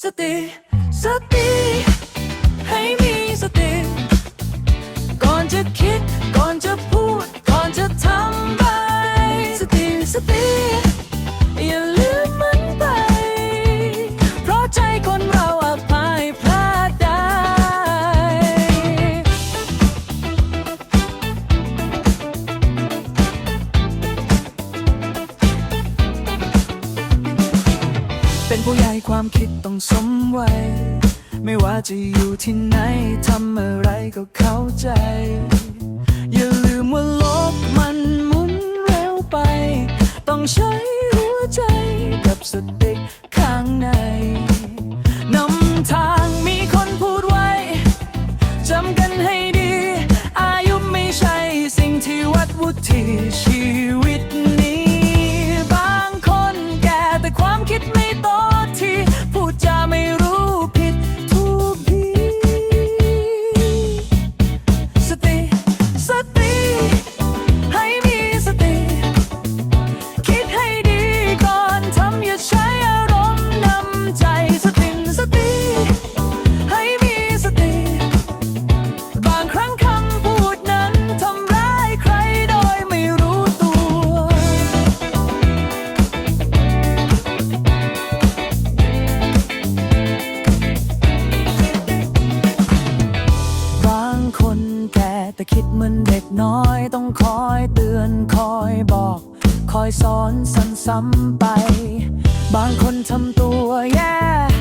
สติสติให้มีสติ ก่อนจะคิด ก่อนจะพูด ก่อนจะทำไป สติสติ เป็นผู้ใหญ่ความคิดต้องสมวัยไม่ว่าจะอยู่ที่ไหนทำอะไรก็เข้าใจ อย่าลืมว่าโลกมันหมุนเร็วไป ต้องใช้หัวใจกับสติข้างในนำทางมีคนพูดไว้จำกันให้ดี อายุไม่ใช่สิ่งที่วัดวุฒิชีวิตนี้ แต่คิดเหมือนเด็กน้อย ต้องคอยเตือนคอยบอก คอยสอนซ้ำๆไป บางคนทำตัวแย่